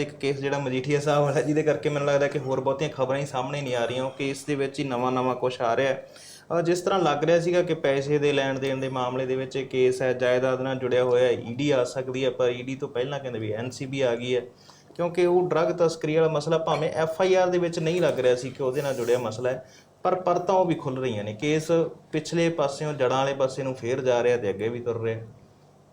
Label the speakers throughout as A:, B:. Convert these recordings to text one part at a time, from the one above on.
A: ਇੱਕ ਕੇਸ ਜਿਹੜਾ ਮਜੀਠੀਆ ਸਾਹਿਬ ਵਾਲਾ ਜਿਹਦੇ ਕਰਕੇ ਮੈਨੂੰ ਲੱਗਦਾ ਕਿ ਹੋਰ ਬਹੁਤੀਆਂ ਖਬਰਾਂ ਹੀ ਸਾਹਮਣੇ ਨਹੀਂ ਆ ਰਹੀਆਂ, ਉਹ ਕੇਸ ਦੇ ਵਿੱਚ ਹੀ ਨਵਾਂ-ਨਵਾਂ ਕੁਝ ਆ ਰਿਹਾ ਹੈ। ਜਿਸ ਤਰ੍ਹਾਂ ਲੱਗ ਰਿਹਾ ਸੀਗਾ ਕਿ ਪੈਸੇ ਦੇ ਲੈਣ ਦੇਣ ਦੇ ਮਾਮਲੇ ਦੇ ਵਿੱਚ ਇਹ ਕੇਸ ਹੈ, ਜਾਇਦਾਦ ਨਾਲ ਜੁੜਿਆ ਹੋਇਆ ਈਡੀ ਆ ਸਕਦੀ ਹੈ, ਪਰ ਈਡੀ ਤੋਂ ਪਹਿਲਾਂ ਕਹਿੰਦੇ ਵੀ ਐਨਸੀਬੀ ਆ ਗਈ ਹੈ, ਕਿਉਂਕਿ ਉਹ ਡਰੱਗ ਤਸਕਰੀ ਵਾਲਾ ਮਸਲਾ ਭਾਵੇਂ ਐਫ ਆਈ ਆਰ ਦੇ ਵਿੱਚ ਨਹੀਂ ਲੱਗ ਰਿਹਾ ਸੀ ਕਿ ਉਹਦੇ ਨਾਲ ਜੁੜਿਆ ਮਸਲਾ ਹੈ, ਪਰ ਪਰਤਾਂ ਉਹ ਵੀ ਖੁੱਲ ਰਹੀਆਂ ਨੇ। ਕੇਸ ਪਿਛਲੇ ਪਾਸਿਓਂ ਜੜਾਂ ਵਾਲੇ ਪਾਸੇ ਨੂੰ ਫੇਰ ਜਾ ਰਿਹਾ ਤੇ ਅੱਗੇ ਵੀ ਤੁਰ ਰਿਹਾ।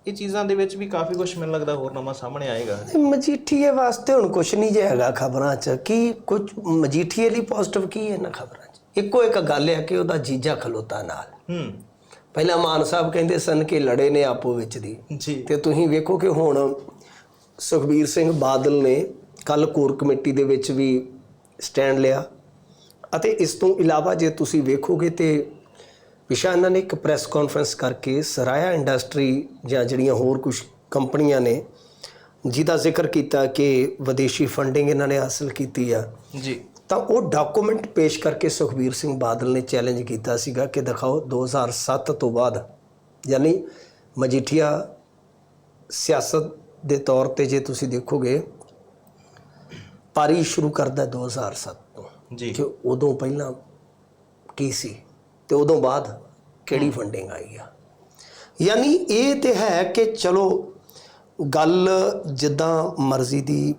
A: ਇਹ ਚੀਜ਼ਾਂ ਦੇ ਵਿੱਚ ਵੀ ਕਾਫੀ ਕੁਝ ਮੈਨੂੰ ਲੱਗਦਾ ਹੋਰ ਨਵਾਂ ਸਾਹਮਣੇ ਆਏਗਾ।
B: ਮਜੀਠੀਏ ਵਾਸਤੇ ਹੁਣ ਕੁਝ ਨਹੀਂ ਜੇ ਹੈਗਾ ਖਬਰਾਂ 'ਚ। ਕੀ ਕੁਝ ਮਜੀਠੀਏ ਲਈ ਪੋਜ਼ਿਟਿਵ ਕੀ ਹੈ ਇਹਨਾਂ ਖਬਰਾਂ 'ਚ? ਇੱਕੋ ਇੱਕ ਗੱਲ ਹੈ ਕਿ ਉਹਦਾ ਜੀਜਾ ਖਲੋਤਾ ਨਾਲ।
A: ਹੂੰ।
B: ਪਹਿਲਾਂ ਮਾਨ ਸਾਹਿਬ ਕਹਿੰਦੇ ਸਨ ਕਿ ਲੜੇ ਨੇ ਆਪੋ ਵਿੱਚ ਦੀ।
A: ਜੀ।
B: ਤੇ ਤੁਸੀਂ ਵੇਖੋ ਕਿ ਹੁਣ ਸੁਖਬੀਰ ਸਿੰਘ ਬਾਦਲ ਨੇ ਕੱਲ ਕੋਰ ਕਮੇਟੀ ਦੇ ਵਿੱਚ ਵੀ ਸਟੈਂਡ ਲਿਆ। ਅਤੇ ਇਸ ਤੋਂ ਇਲਾਵਾ ਜੇ ਤੁਸੀਂ ਵੇਖੋਗੇ ਤੇ ਇਹਨਾਂ ਨੇ ਇੱਕ ਪ੍ਰੈਸ ਕਾਨਫਰੰਸ ਕਰਕੇ ਸਰਾਇਆ ਇੰਡਸਟਰੀ ਜਾਂ ਜਿਹੜੀਆਂ ਹੋਰ ਕੁਝ ਕੰਪਨੀਆਂ ਨੇ ਜਿਹਦਾ ਜ਼ਿਕਰ ਕੀਤਾ ਕਿ ਵਿਦੇਸ਼ੀ ਫੰਡਿੰਗ ਇਹਨਾਂ ਨੇ ਹਾਸਲ ਕੀਤੀ ਆ।
A: ਜੀ।
B: ਤਾਂ ਉਹ ਡਾਕੂਮੈਂਟ ਪੇਸ਼ ਕਰਕੇ ਸੁਖਬੀਰ ਸਿੰਘ ਬਾਦਲ ਨੇ ਚੈਲੰਜ ਕੀਤਾ ਸੀਗਾ ਕਿ ਦਿਖਾਓ 2007 ਤੋਂ ਬਾਅਦ ਯਾਨੀ ਮਜੀਠੀਆ ਸਿਆਸਤ ਦੇ ਤੌਰ ਤੇ ਜੇ ਤੁਸੀਂ ਦੇਖੋਗੇ ਪਾਰੀ ਸ਼ੁਰੂ ਕਰਦਾ 2007 ਤੋਂ।
A: ਜੀ।
B: ਕਿ ਉਦੋਂ ਪਹਿਲਾਂ ਕੀ ਸੀ? ਤੇ ਉਦੋਂ ਬਾਅਦ ਕਿਹੜੀ ਫੰਡਿੰਗ ਆਈ ਆ? ਯਾਨੀ ਇਹ ਤੇ ਹੈ ਕਿ ਚਲੋ ਗੱਲ ਜਿੱਦਾਂ ਮਰਜ਼ੀ ਦੀ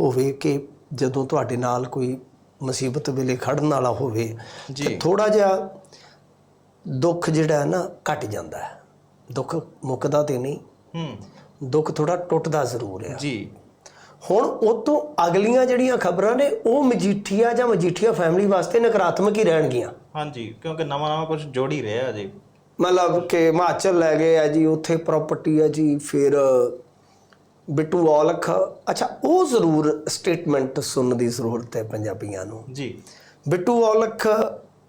B: ਹੋਵੇ ਕਿ ਜਦੋਂ ਤੁਹਾਡੇ ਨਾਲ ਕੋਈ ਮੁਸੀਬਤ ਵੇਲੇ ਖੜਨ ਵਾਲਾ ਹੋਵੇ
A: ਜੀ।
B: ਥੋੜਾ ਜਿਹਾ ਦੁੱਖ ਜਿਹੜਾ ਹੈ ਨਾ ਘਟ ਜਾਂਦਾ ਹੈ। ਦੁੱਖ ਮੁੱਕਦਾ ਤੇ ਨਹੀਂ
A: ਹੂੰ।
B: ਦੁੱਖ ਥੋੜਾ ਟੁੱਟਦਾ ਜ਼ਰੂਰ ਹੈ
A: ਜੀ।
B: ਹੁਣ ਉਹ ਤੋਂ ਅਗਲੀਆਂ ਜਿਹੜੀਆਂ ਖਬਰਾਂ ਨੇ ਉਹ ਮਜੀਠੀਆ ਜਾਂ ਮਜੀਠੀਆ ਫੈਮਿਲੀ ਵਾਸਤੇ ਨਕਾਰਾਤਮਕ ਹੀ ਰਹਿਣਗੀਆਂ।
A: ਹਾਂਜੀ ਕਿਉਂਕਿ ਨਵਾਂ-ਨਵਾਂ ਕੁਝ ਜੋੜ ਹੀ ਰਿਹਾ ਅਜੇ।
B: ਮਤਲਬ ਕਿ ਹਿਮਾਚਲ ਲੈ ਗਏ ਆ ਜੀ ਉੱਥੇ ਪ੍ਰਾਪਰਟੀ ਹੈ ਜੀ ਫਿਰ ਬਿੱਟੂ ਔਲਖ ਅੱਛਾ ਉਹ ਜ਼ਰੂਰ ਸਟੇਟਮੈਂਟ ਸੁਣਨ ਦੀ ਜ਼ਰੂਰਤ ਹੈ ਪੰਜਾਬੀਆਂ ਨੂੰ।
A: ਜੀ।
B: ਬਿੱਟੂ ਔਲਖ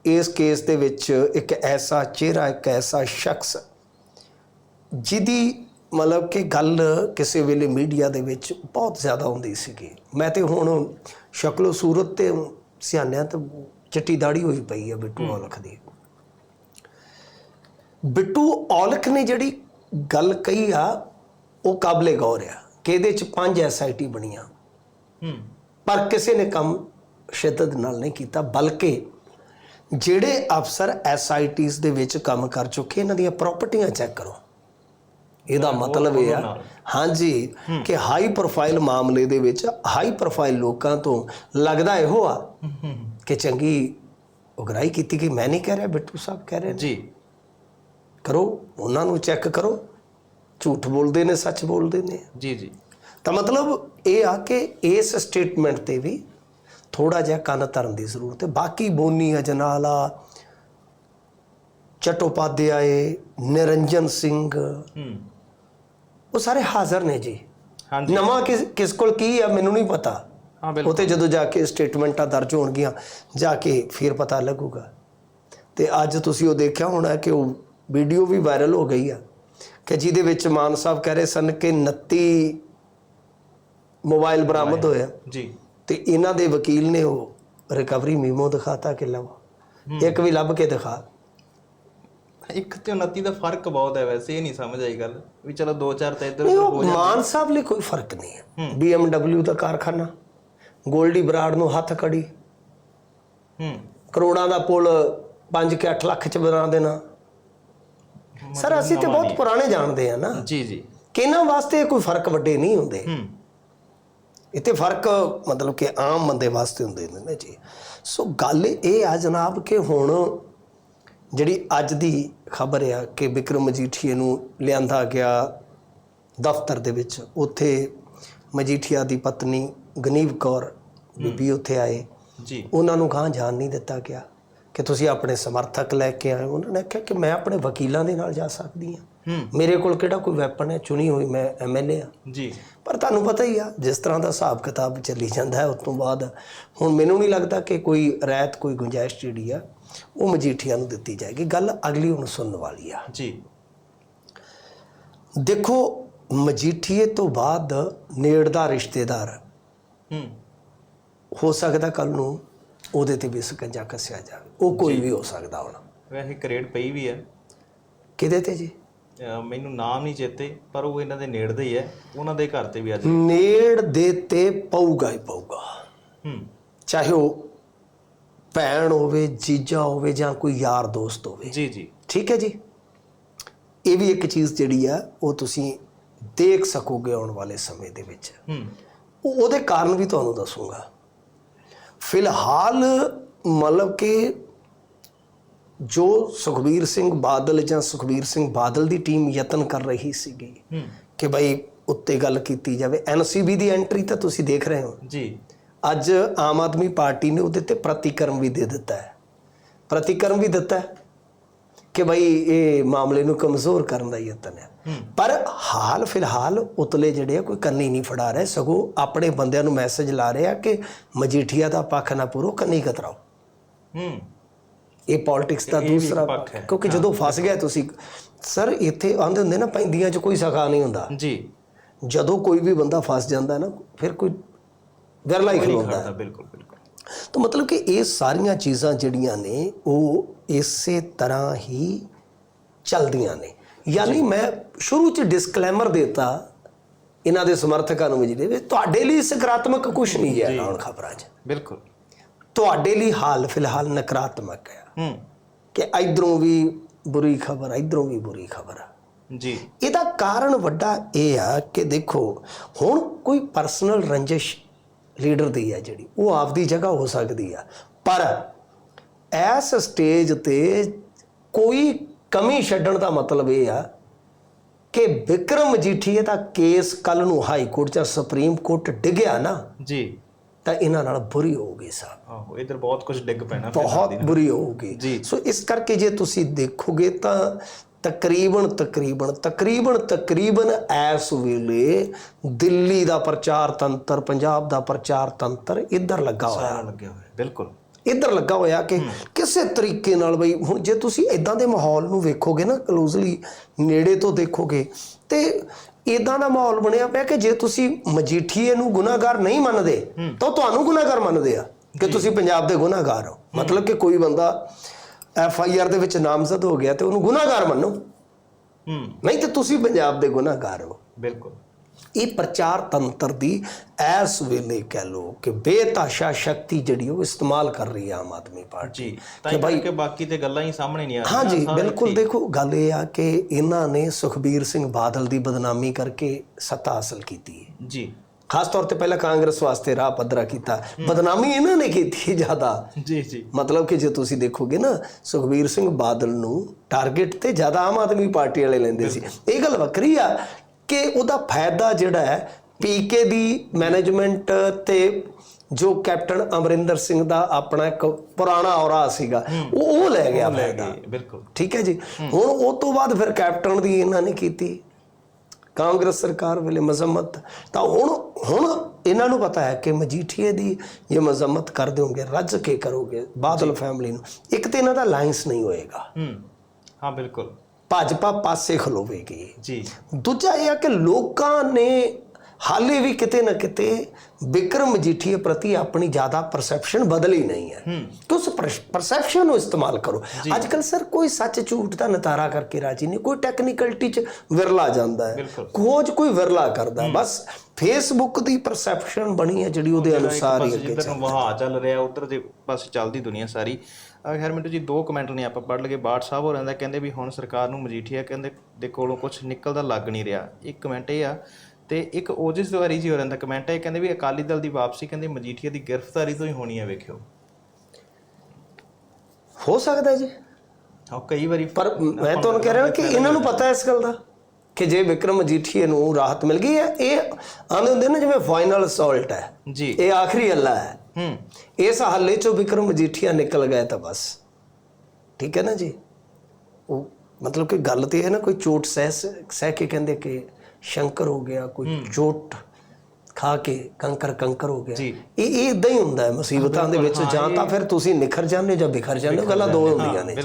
B: ਇਸ ਕੇਸ ਦੇ ਵਿੱਚ ਇੱਕ ਐਸਾ ਚਿਹਰਾ ਇੱਕ ਐਸਾ ਸ਼ਖਸ ਜਿਹਦੀ ਮਤਲਬ ਕਿ ਗੱਲ ਕਿਸੇ ਵੇਲੇ ਮੀਡੀਆ ਦੇ ਵਿੱਚ ਬਹੁਤ ਜ਼ਿਆਦਾ ਹੁੰਦੀ ਸੀਗੀ। ਮੈਂ ਤੇ ਹੁਣ ਸ਼ਕਲੋ ਸੂਰਤ ਤੇ ਸਿਆਣਿਆਂ ਤੇ ਚਿੱਟੀ ਦਾੜੀ ਹੋਈ ਪਈ ਆ ਬਿੱਟੂ ਔਲਖ ਦੀ। ਬਿੱਟੂ ਔਲਖ ਨੇ ਜਿਹੜੀ ਗੱਲ ਕਹੀ ਆ ਉਹ ਕਾਬਲੇ ਗੌਰ ਆ ਕਿ ਇਹਦੇ ਚ ਪੰਜ ਐਸਆਈਟੀ ਬਣੀਆਂ।
A: ਹੂੰ।
B: ਪਰ ਕਿਸੇ ਨੇ ਕੰਮ ਸ਼ਿੱਦਤ ਨਾਲ ਨਹੀਂ ਕੀਤਾ ਬਲਕਿ ਜਿਹੜੇ ਅਫਸਰ ਐਸਆਈਟੀਜ਼ ਦੇ ਵਿੱਚ ਕੰਮ ਕਰ ਚੁੱਕੇ ਇਹਨਾਂ ਦੀਆਂ ਪ੍ਰਾਪਰਟੀਆਂ ਚੈੱਕ ਕਰੋ। ਇਹਦਾ ਮਤਲਬ ਇਹ ਆ ਹਾਂਜੀ ਕਿ ਹਾਈ ਪ੍ਰੋਫਾਈਲ ਮਾਮਲੇ ਦੇ ਵਿੱਚ ਹਾਈ ਪ੍ਰੋਫਾਈਲ ਲੋਕਾਂ ਤੋਂ ਲੱਗਦਾ ਇਹੋ ਆ ਕਿ ਚੰਗੀ ਉਗਰਾਈ ਕੀਤੀ ਕਿ ਮੈਂ ਨਹੀਂ ਕਹਿ ਰਿਹਾ ਬਿੱਟੂ ਸਾਹਿਬ ਕਹਿ ਰਹੇ
A: ਜੀ।
B: ਕਰੋ ਉਹਨਾਂ ਨੂੰ ਚੈੱਕ ਕਰੋ। ਝੂਠ ਬੋਲਦੇ ਨੇ ਸੱਚ ਬੋਲਦੇ ਨੇ।
A: ਜੀ ਜੀ।
B: ਤਾਂ ਮਤਲਬ ਇਹ ਆ ਕਿ ਇਸ ਸਟੇਟਮੈਂਟ ਤੇ ਵੀ ਥੋੜਾ ਜਿਹਾ ਕੰਨ ਧਰਨ ਦੀ ਜ਼ਰੂਰਤ ਹੈ। ਬਾਕੀ ਬੋਨੀ ਅਜਨਾਲਾ ਚਟੋਪਾਧਿਆਏ ਨਿਰੰਜਨ ਸਿੰਘ
A: ਹੂੰ
B: ਉਹ ਸਾਰੇ ਹਾਜ਼ਰ ਨੇ ਜੀ
A: ਹਾਂਜੀ
B: ਨਵਾਂ ਕਿਸ ਕਿਸ ਕੋਲ ਕੀ ਆ ਮੈਨੂੰ ਨਹੀਂ ਪਤਾ
A: ਹਾਂ ਬਿਲਕੁਲ
B: ਉਤੇ ਜਦੋਂ ਜਾ ਕੇ ਸਟੇਟਮੈਂਟਾਂ ਦਰਜ ਹੋਣਗੀਆਂ ਜਾ ਕੇ ਫਿਰ ਪਤਾ ਲੱਗੂਗਾ ਤੇ ਅੱਜ ਤੁਸੀਂ ਉਹ ਦੇਖਿਆ ਹੋਣਾ ਕਿ ਉਹ ਵੀਡੀਓ ਵੀ ਵਾਇਰਲ ਹੋ ਗਈ ਆ ਕਿ ਜਿਹਦੇ ਵਿੱਚ ਮਾਨ ਸਾਹਿਬ ਕਹਿ ਰਹੇ ਸਨ ਕਿ 29 ਮੋਬਾਈਲ ਬਰਾਮਦ ਹੋਇਆ
A: ਜੀ
B: ਤੇ ਇਹਨਾਂ ਦੇ ਵਕੀਲ ਨੇ ਉਹ ਰਿਕਵਰੀ ਮੀਮੋ ਦਿਖਾਤਾ ਕਿ ਲਓ ਇੱਕ ਵੀ ਲੱਭ ਕੇ ਦਿਖਾ
A: ਇੱਕ ਤੇ 29 ਦਾ ਫ਼ਰਕ ਬਹੁਤ ਹੈ ਵੈਸੇ ਇਹ ਨਹੀਂ ਸਮਝ ਆਈ ਗੱਲ ਵੀ ਚਲੋ ਦੋ ਚਾਰ ਤਾਂ ਇੱਧਰ ਉੱਧਰ ਹੋ ਜਾਂਦੇ।
B: ਮਾਨ ਸਾਹਿਬ ਲਈ ਕੋਈ ਫ਼ਰਕ ਨਹੀਂ ਹੈ। BMW ਦਾ ਕਾਰਖਾਨਾ ਗੋਲਡੀ ਬਰਾੜ ਨੂੰ ਹੱਥ ਕੜੀ।
A: ਹੂੰ।
B: ਕਰੋੜਾਂ ਦਾ ਪੁਲ 5 ਕਿ 8 ਲੱਖ ਚ ਬਣਾ ਦੇਣਾ। ਸਰ ਅਸੀਂ ਤੇ ਬਹੁਤ ਪੁਰਾਣੇ ਜਾਣਦੇ ਆ ਨਾ।
A: ਜੀ ਜੀ।
B: ਕਿ ਇਹਨਾਂ ਵਾਸਤੇ ਕੋਈ ਫ਼ਰਕ ਵੱਡੇ ਨਹੀਂ ਹੁੰਦੇ?
A: ਹੂੰ।
B: ਇੱਥੇ ਫ਼ਰਕ ਮਤਲਬ ਕਿ ਆਮ ਬੰਦੇ ਵਾਸਤੇ ਹੁੰਦੇ ਨੇ ਨਾ ਜੀ। ਸੋ ਗੱਲ ਇਹ ਆ ਜਨਾਬ ਕਿ ਹੁਣ ਜਿਹੜੀ ਅੱਜ ਦੀ ਖਬਰ ਆ ਕਿ ਵਿਕਰਮ ਮਜੀਠੀਏ ਨੂੰ ਲਿਆਂਦਾ ਗਿਆ ਦਫ਼ਤਰ ਦੇ ਵਿੱਚ ਉੱਥੇ ਮਜੀਠੀਆ ਦੀ ਪਤਨੀ ਗਨੀਵ ਕੌਰ ਬੀਬੀ ਉੱਥੇ ਆਏ।
A: ਜੀ।
B: ਉਹਨਾਂ ਨੂੰ ਗਾਂ ਜਾਣ ਨਹੀਂ ਦਿੱਤਾ ਗਿਆ ਕਿ ਤੁਸੀਂ ਆਪਣੇ ਸਮਰਥਕ ਲੈ ਕੇ ਆਏ ਉਹਨਾਂ ਨੇ ਆਖਿਆ ਕਿ ਮੈਂ ਆਪਣੇ ਵਕੀਲਾਂ ਦੇ ਨਾਲ ਜਾ ਸਕਦੀ ਹਾਂ।
A: ਹੂੰ।
B: ਮੇਰੇ ਕੋਲ ਕਿਹੜਾ ਕੋਈ ਵੈਪਨ ਹੈ? ਚੁਣੀ ਹੋਈ ਮੈਂ ਐਮਐਲਏ ਆ
A: ਜੀ।
B: ਪਰ ਤੁਹਾਨੂੰ ਪਤਾ ਹੀ ਆ ਜਿਸ ਤਰ੍ਹਾਂ ਦਾ ਹਿਸਾਬ ਕਿਤਾਬ ਚੱਲੀ ਜਾਂਦਾ ਹੈ ਉਸ ਤੋਂ ਬਾਅਦ ਹੁਣ ਮੈਨੂੰ ਨਹੀਂ ਲੱਗਦਾ ਕਿ ਕੋਈ ਰਾਇਤ ਕੋਈ ਗੁੰਜਾਇਸ਼ ਜਿਹੜੀ ਆ ਉਹ ਮਜੀਠੀਆਂ ਨੂੰ ਦਿੱਤੀ ਜਾਏਗੀ। ਗੱਲ ਅਗਲੀ ਹੁਣ ਸੁਣਨ ਵਾਲੀ ਆ।
A: ਜੀ।
B: ਦੇਖੋ ਮਜੀਠੀਏ ਤੋਂ ਬਾਅਦ ਨੇੜ ਦਾ ਰਿਸ਼ਤੇਦਾਰ
A: ਹੂੰ।
B: ਹੋ ਸਕਦਾ ਕੱਲ ਨੂੰ ਉਹਦੇ ਤੇ ਵੀ ਸਕੰਜਾ ਕੱਸਿਆ ਜਾਵੇ। ਉਹ ਕੋਈ ਵੀ ਹੋ ਸਕਦਾ ਹੁਣ।
A: ਵੈਸੇ ਕਰੇਡ ਪਈ ਵੀ ਹੈ
B: ਕਿਹਦੇ ਤੇ ਜੀ?
A: ਮੈਨੂੰ ਨਾਮ ਨਹੀਂ ਚੇਤੇ ਪਰ ਉਹ ਇਹਨਾਂ ਦੇ ਨੇੜਦੇ ਹੀ ਹੈ ਉਹਨਾਂ ਦੇ ਘਰ ਤੇ ਵੀ ਅੱਜ।
B: ਨੇੜ ਦੇ ਤੇ ਪਊਗਾ ਹੀ ਪਊਗਾ।
A: ਹੂੰ।
B: ਚਾਹੇ ਉਹ ਭੈਣ ਹੋਵੇ ਜੀਜਾ ਹੋਵੇ ਜਾਂ ਕੋਈ ਯਾਰ ਦੋਸਤ ਹੋਵੇ।
A: ਜੀ ਜੀ।
B: ਠੀਕ ਹੈ ਜੀ? ਇਹ ਵੀ ਇੱਕ ਚੀਜ਼ ਜਿਹੜੀ ਆ ਉਹ ਤੁਸੀਂ ਦੇਖ ਸਕੋਗੇ ਆਉਣ ਵਾਲੇ ਸਮੇਂ ਦੇ ਵਿੱਚ।
A: ਹੂੰ।
B: ਉਹ- ਉਹਦੇ ਕਾਰਨ ਵੀ ਤੁਹਾਨੂੰ ਦੱਸੂਗਾ। ਫਿਲਹਾਲ ਮਤਲਬ ਕਿ ਜੋ ਸੁਖਬੀਰ ਸਿੰਘ ਬਾਦਲ ਜਾਂ ਸੁਖਬੀਰ ਸਿੰਘ ਬਾਦਲ ਦੀ ਟੀਮ ਯਤਨ ਕਰ ਰਹੀ ਸੀਗੀ ਕਿ ਭਾਈ ਉੱਤੇ ਗੱਲ ਕੀਤੀ ਜਾਵੇ ਐਨਸੀਬੀ ਦੀ ਐਂਟਰੀ ਤਾਂ ਤੁਸੀਂ ਦੇਖ ਰਹੇ ਹੋ।
A: ਜੀ।
B: ਅੱਜ ਆਮ ਆਦਮੀ ਪਾਰਟੀ ਨੇ ਉਹਦੇ ਤੇ ਪ੍ਰਤੀਕਰਮ ਵੀ ਦੇ ਦਿੱਤਾ ਹੈ। ਪ੍ਰਤੀਕਰਮ ਵੀ ਦਿੱਤਾ ਹੈ ਕਿ ਭਾਈ ਇਹ ਮਾਮਲੇ ਨੂੰ ਕਮਜ਼ੋਰ ਕਰਨ ਦਾ ਯਤਨ ਹੈ। ਪਰ ਹਾਲ ਫਿਲਹਾਲ ਉਤਲੇ ਜਿਹੜੇ ਆ ਕੋਈ ਕੰਨੀ ਨਹੀਂ ਫੜਾ ਰਹੇ ਸਗੋਂ ਆਪਣੇ ਬੰਦਿਆਂ ਨੂੰ ਮੈਸੇਜ ਲਾ ਰਹੇ ਆ ਕਿ ਮਜੀਠੀਆ ਦਾ ਪੱਖ ਨਾ ਪੂਰੋ ਕੰਨੀ ਕਤਰਾਓ।
A: ਹੂੰ।
B: ਇਹ ਪੋਲਿਟਿਕਸ ਦਾ ਦੂਸਰਾ
A: ਪੱਖ
B: ਪੱਖ
A: ਹੈ।
B: ਕਿਉਂਕਿ ਜਦੋਂ ਫਸ ਗਿਆ ਤੁਸੀਂ ਸਰ ਇੱਥੇ ਆਂਦੇ ਹੁੰਦੇ ਨਾ ਪੈਂਦੀਆਂ 'ਚ ਕੋਈ ਸਖਾ ਨਹੀਂ ਹੁੰਦਾ।
A: ਜੀ।
B: ਜਦੋਂ ਕੋਈ ਵੀ ਬੰਦਾ ਫਸ ਜਾਂਦਾ ਨਾ ਫਿਰ ਕੋਈ ਵਿਰਲਾ ਹੀ ਖਲੋਂਦਾ
A: ਬਿਲਕੁਲ ਬਿਲਕੁਲ।
B: ਤਾਂ ਮਤਲਬ ਕਿ ਇਹ ਸਾਰੀਆਂ ਚੀਜ਼ਾਂ ਜਿਹੜੀਆਂ ਨੇ ਉਹ ਇਸੇ ਤਰ੍ਹਾਂ ਹੀ ਚੱਲਦੀਆਂ ਨੇ। ਯਾਨੀ ਮੈਂ ਸ਼ੁਰੂ ਚ ਡਿਸਕਲੇਮਰ ਦਿੱਤਾ ਇਹਨਾਂ ਦੇ ਸਮਰਥਕਾਂ ਨੂੰ ਜਿਹੜੇ ਵੀ ਤੁਹਾਡੇ ਲਈ ਸਕਾਰਾਤਮਕ ਕੁਝ ਨਹੀਂ ਹੈ ਹੁਣ ਖਬਰਾਂ 'ਚ।
A: ਬਿਲਕੁਲ।
B: ਤੁਹਾਡੇ ਲਈ ਹਾਲ ਫਿਲਹਾਲ ਨਕਾਰਾਤਮਕ ਹੈ।
A: ਹੂੰ।
B: ਕਿ ਇਧਰੋਂ ਵੀ ਬੁਰੀ ਖਬਰ ਇਧਰੋਂ ਵੀ ਬੁਰੀ ਖਬਰ।
A: ਜੀ।
B: ਇਹਦਾ ਕਾਰਨ ਵੱਡਾ ਇਹ ਆ ਕਿ ਦੇਖੋ ਹੁਣ ਕੋਈ ਪਰਸਨਲ ਰੰਜਿਸ਼ ਲੀਡਰ ਦੀ ਹੈ ਜਿਹੜੀ ਉਹ ਆਪਦੀ ਜਗ੍ਹਾ ਹੋ ਸਕਦੀ ਆ। ਪਰ ਐਸ ਸਟੇਜ ਤੇ ਕੋਈ ਕਮੀ ਛੱਡਣ ਦਾ ਮਤਲਬ ਇਹ ਆ ਕਿ ਵਿਕਰਮ ਮਜੀਠੀਏ ਦਾ ਕੇਸ ਕੱਲ ਨੂੰ ਹਾਈ ਕੋਰਟ ਜਾਂ ਸੁਪਰੀਮ ਕੋਰਟ ਡਿੱਗਿਆ ਨਾ
A: ਜੀ।
B: ਤਾਂ ਇਹਨਾਂ ਨਾਲ ਬੁਰੀ ਹੋਊਗੀ ਸਾਹਿਬ
A: ਆਹੋ ਇਧਰ ਬਹੁਤ ਕੁਝ ਡਿੱਗ ਪੈਣਾ
B: ਬਹੁਤ ਬੁਰੀ ਹੋਊਗੀ। ਸੋ ਇਸ ਕਰਕੇ ਜੇ ਤੁਸੀਂ ਦੇਖੋਗੇ ਤਾਂ ਤਕਰੀਬਨ ਤਕਰੀਬਨ ਤਕਰੀਬਨ ਤਕਰੀਬਨ ਇਸ ਵੇਲੇ ਦਿੱਲੀ ਦਾ ਪ੍ਰਚਾਰ ਤੰਤਰ ਪੰਜਾਬ ਦਾ ਪ੍ਰਚਾਰ ਤੰਤਰ ਇੱਧਰ ਲੱਗਾ ਹੋਇਆ।
A: ਸਾਰਾ ਲੱਗਿਆ ਹੋਇਆ ਬਿਲਕੁਲ।
B: ਇੱਧਰ ਲੱਗਾ ਹੋਇਆ ਕਿ ਕਿਸੇ ਤਰੀਕੇ ਨਾਲ ਬਈ ਹੁਣ ਜੇ ਤੁਸੀਂ ਇਦਾਂ ਦੇ ਮਾਹੌਲ ਨੂੰ ਵੇਖੋਗੇ ਨਾ ਕਲੋਜ਼ਲੀ ਨੇੜੇ ਤੋਂ ਦੇਖੋਗੇ ਤੇ ਇਦਾਂ ਦਾ ਮਾਹੌਲ ਬਣਿਆ ਪਿਆ ਕਿ ਜੇ ਤੁਸੀਂ ਮਜੀਠੀਏ ਨੂੰ ਗੁਨਾਹਗਾਰ ਨਹੀਂ ਮੰਨਦੇ ਤਾਂ ਉਹ ਤੁਹਾਨੂੰ ਗੁਨਾਹਗਾਰ ਮੰਨਦੇ ਆ ਕਿ ਤੁਸੀਂ ਪੰਜਾਬ ਦੇ ਗੁਨਾਹਗਾਰ ਹੋ। ਮਤਲਬ ਕਿ ਕੋਈ ਬੰਦਾ ਐਫ ਆਈ ਆਰ ਦੇ ਵਿੱਚ ਨਾਮਜ਼ਦ ਹੋ ਗਿਆ ਤੇ ਉਹਨੂੰ ਗੁਨਾਹਗਾਰ ਮੰਨੋ।
A: ਹੂੰ।
B: ਨਹੀਂ ਤੇ ਤੁਸੀਂ ਪੰਜਾਬ ਦੇ ਗੁਨਾਹਗਾਰ ਹੋ।
A: ਬਿਲਕੁਲ।
B: ਇਹ ਪ੍ਰਚਾਰ ਤੰਤਰ ਦੀ ਐਸ ਵੇਲੇ ਕਹਿ ਲੋ ਕਿ ਬੇਤਾਸ਼ਾ ਸ਼ਕਤੀ ਜਿਹੜੀ ਉਹ ਇਸਤੇਮਾਲ ਕਰ ਰਹੀ ਹੈ ਆਮ ਆਦਮੀ ਪਾਰਟੀ।
A: ਜੀ ਤਾਂ ਇਹ ਕਰਕੇ ਬਾਕੀ ਤੇ ਗੱਲਾਂ ਹੀ ਸਾਹਮਣੇ ਨਹੀਂ ਆ ਰਹੀਆਂ।
B: ਹਾਂਜੀ
A: ਸਾਰੇ
B: ਬਿਲਕੁਲ ਦੇਖੋ ਗੱਲ ਇਹ ਆ ਕਿ ਇਹਨਾਂ ਨੇ ਸੁਖਬੀਰ ਸਿੰਘ ਬਾਦਲ ਦੀ ਬਦਨਾਮੀ ਕਰਕੇ ਸੱਤਾ ਹਾਸਲ ਕੀਤੀ ਹੈ।
A: ਜੀ।
B: ਖਾਸ ਤੌਰ ਤੇ ਪਹਿਲਾਂ ਕਾਂਗਰਸ ਵਾਸਤੇ ਰਾਹ ਪੱਧਰਾ ਕੀਤਾ। ਬਦਨਾਮੀ ਇਹਨਾਂ ਨੇ ਕੀਤੀ ਜ਼ਿਆਦਾ।
A: ਜੀ ਜੀ।
B: ਮਤਲਬ ਕਿ ਜੇ ਤੁਸੀਂ ਦੇਖੋਗੇ ਨਾ ਸੁਖਬੀਰ ਸਿੰਘ ਬਾਦਲ ਨੂੰ ਟਾਰਗੇਟ ਤੇ ਜ਼ਿਆਦਾ ਆਮ ਆਦਮੀ ਪਾਰਟੀ ਵਾਲੇ ਲੈਂਦੇ ਸੀ। ਇਹ ਗੱਲ ਵੱਖਰੀ ਆ ਕਿ ਉਹਦਾ ਫਾਇਦਾ ਜਿਹੜਾ ਹੈ ਪੀਕੇ ਦੀ ਮੈਨੇਜਮੈਂਟ ਤੇ ਜੋ ਕੈਪਟਨ ਅਮਰਿੰਦਰ ਸਿੰਘ ਦਾ ਆਪਣਾ ਇੱਕ ਪੁਰਾਣਾ ਔਰਾ ਸੀਗਾ ਉਹ ਉਹ ਲੈ ਗਿਆ ਫਾਇਦਾ।
A: ਬਿਲਕੁਲ।
B: ਠੀਕ ਹੈ ਜੀ? ਹੁਣ ਉਹ ਤੋਂ ਬਾਅਦ ਫਿਰ ਕੈਪਟਨ ਦੀ ਇਹਨਾਂ ਨੇ ਕੀਤੀ। ਕਾਂਗਰਸ ਸਰਕਾਰ ਵੇਲੇ ਮਜ਼ਮਤ। ਤਾਂ ਹੁਣ ਹੁਣ ਇਹਨਾਂ ਨੂੰ ਪਤਾ ਹੈ ਕਿ ਮਜੀਠੀਏ ਦੀ ਜੇ ਮਜ਼ਮਤ ਕਰ ਦਿਓਗੇ ਰੱਜ ਕੇ ਕਰੋਗੇ ਬਾਦਲ ਫੈਮਿਲੀ ਨੂੰ ਇੱਕ ਤੇ ਇਹਨਾਂ ਦਾ ਲਾਈਨਸ ਨਹੀਂ ਹੋਏਗਾ।
A: ਹੂੰ ਹਾਂ ਬਿਲਕੁਲ।
B: ਭਾਜਪਾ ਪਾਸੇ ਖਲੋਵੇਗੀ।
A: ਜੀ।
B: ਦੂਜਾ ਇਹ ਹੈ ਕਿ ਲੋਕਾਂ ਨੇ ਹਾਲੇ ਵੀ ਕਿਤੇ ਨਾ ਕਿਤੇ ਵਿਕਰਮ ਮਜੀਠੀਏ ਪ੍ਰਤੀ ਆਪਣੀ ਜ਼ਿਆਦਾ ਪਰਸੈਪਸ਼ਨ ਬਦਲੀ ਨਹੀਂ ਹੈ। ਕਿ ਉਸ ਪਰਸੈਪਸ਼ਨ ਨੂੰ ਇਸਤੇਮਾਲ ਕਰੋ। ਅੱਜ ਕੱਲ ਸਰ ਕੋਈ ਸੱਚ ਝੂਠ ਦਾ ਨਤਾਰਾ ਕਰਕੇ ਰਾਜੀ ਨਹੀਂ ਕੋਈ ਟੈਕਨੀਕਲਿਟੀ ਚ ਵਿਰਲਾ ਜਾਂਦਾ ਹੈ। ਖੋਜ ਕੋਈ ਵਿਰਲਾ ਕਰਦਾ। ਬਸ ਫੇਸਬੁੱਕ ਦੀ ਪਰਸੈਪਸ਼ਨ ਬਣੀ ਹੈ ਜਿਹੜੀ ਉਹਦੇ ਅਨੁਸਾਰ ਹੀ ਅੱਗੇ
A: ਨੂੰ ਵਹਾ ਚੱਲ ਰਿਹਾ ਉਧਰ ਦੇ ਪਾਸੇ ਚੱਲਦੀ ਦੁਨੀਆ ਸਾਰੀ। ਖੈਰ ਮਿੰਟੂ ਜੀ ਦੋ ਕਮੈਂਟ ਨੇ ਆਪਾਂ ਪੜ੍ਹ ਲਗੇ ਬਾਟ ਸਾਹਿਬ ਹੋ ਰਹਿੰਦਾ ਕਹਿੰਦੇ ਵੀ ਹੁਣ ਸਰਕਾਰ ਨੂੰ ਮਜੀਠੀਆ ਕਹਿੰਦੇ ਦੇ ਕੋਲੋਂ ਕੁਝ ਨਿਕਲਦਾ ਲੱਗ ਨਹੀਂ ਰਿਹਾ। ਇੱਕ ਕਮੈਂਟ ਇਹ ਆ ਤੇ ਇੱਕ ਓਜਿਸ ਦੁਆਰੀ ਜੀ ਹੋ ਰਹਿੰਦਾ ਕਮੈਂਟ ਹੈ ਕਹਿੰਦੇ ਵੀ ਅਕਾਲੀ ਦਲ ਦੀ ਵਾਪਸੀ ਕਹਿੰਦੇ ਮਜੀਠੀਆ ਦੀ ਗ੍ਰਿਫਤਾਰੀ ਤੋਂ ਹੀ ਹੋਣੀ ਹੈ ਵੇਖਿਓ।
B: ਹੋ ਸਕਦਾ ਜੀ।
A: ਉਹ ਕਈ ਵਾਰੀ
B: ਪਰ ਮੈਂ ਤੁਹਾਨੂੰ ਕਹਿ ਰਿਹਾ ਕਿ ਇਹਨਾਂ ਨੂੰ ਪਤਾ ਹੈ ਇਸ ਗੱਲ ਦਾ। ਕਿ ਜੇ ਵਿਕਰਮ ਮਜੀਠੀਏ ਨੂੰ ਰਾਹਤ ਮਿਲ ਗਈ ਹੈ ਇਹ ਆਂਦੇ ਹੁੰਦੇ ਨੇ ਜਿਵੇਂ ਫਾਈਨਲ ਅਸੌਲਟ ਹੈ।
A: ਜੀ।
B: ਇਹ ਆਖਰੀ ਹੱਲਾ ਹੈ।
A: ਹੂੰ।
B: ਇਸ ਹੱਲੇ ਚੋਂ ਵਿਕਰਮ ਮਜੀਠੀਆ ਨਿਕਲ ਗਏ ਤਾਂ ਬਸ। ਠੀਕ ਹੈ ਨਾ ਜੀ? ਉਹ ਮਤਲਬ ਕਿ ਗੱਲ ਤੇ ਹੈ ਨਾ ਕੋਈ ਚੋਟ ਸਹਿ ਸਹਿ ਕੇ ਕਹਿੰਦੇ ਕਿ ਸ਼ੰਕਰ ਹੋ ਗਿਆ ਕੋਈ ਚੋਟ ਖਾ ਕੇ ਕੰਕਰ ਕੰਕਰ ਹੋ ਗਿਆ। ਇਹ ਇਹ ਇਦਾਂ ਹੀ ਹੁੰਦਾ ਹੈ ਮੁਸੀਬਤਾਂ ਦੇ ਵਿੱਚ ਜਾਂ ਤਾਂ ਫਿਰ ਤੁਸੀਂ ਨਿਖਰ ਜਾਂਦੇ ਹੋ ਜਾਂ ਬਿਖਰ ਜਾਂਦੇ ਹੋ ਗੱਲਾਂ ਦੋ ਹੁੰਦੀਆਂ ਨੇ।